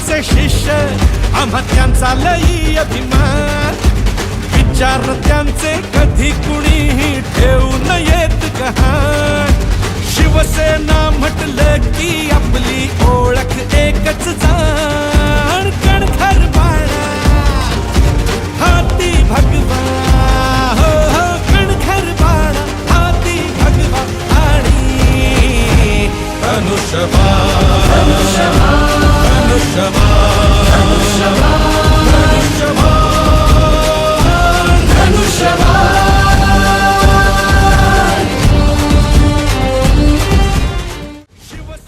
शिष्य आम्हा त्यांचा लई अभिमान. विचार त्यांचे कधी कुणीही ठेवू नयेत गहाण. शिवसेना म्हटलं की आपली ओळख एकच जाण. कणखर बाळा हाती भगवा. हो हो कणखर बाळा हाती भगवा. आणि धनुष्यबाण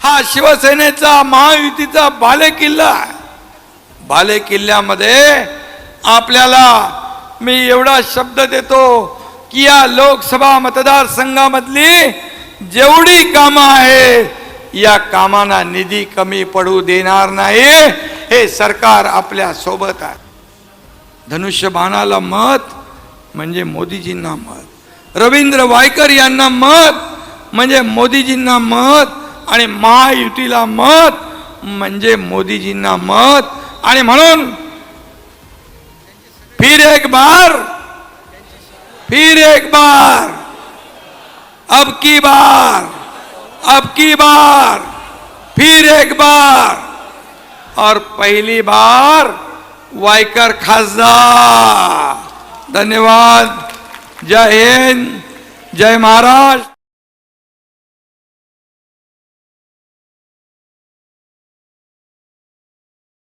हा शिवसेनेचा महायुतीचा बालेकिल्ला आहे. बालेकिल्ल्यामध्ये आपल्याला मी एवढा शब्द देतो की या लोकसभा मतदारसंघामधली जेवढी कामं आहे या कामांना निधी कमी पडू देणार नाही हे सरकार आपल्यासोबत आहे. धनुष्यबाणाला मत म्हणजे मोदीजींना मत. रवींद्र वायकर यांना मत म्हणजे मोदीजींना मत आणि महायुतीला मत म्हणजे मोदीजींना मत. आणि म्हणून फिर एक बार फिर एक बार अब की बार अब की बार फिर एक बार. और पहली बार वायकर खासदार. धन्यवाद. जय हिंद. जय महाराष्ट्र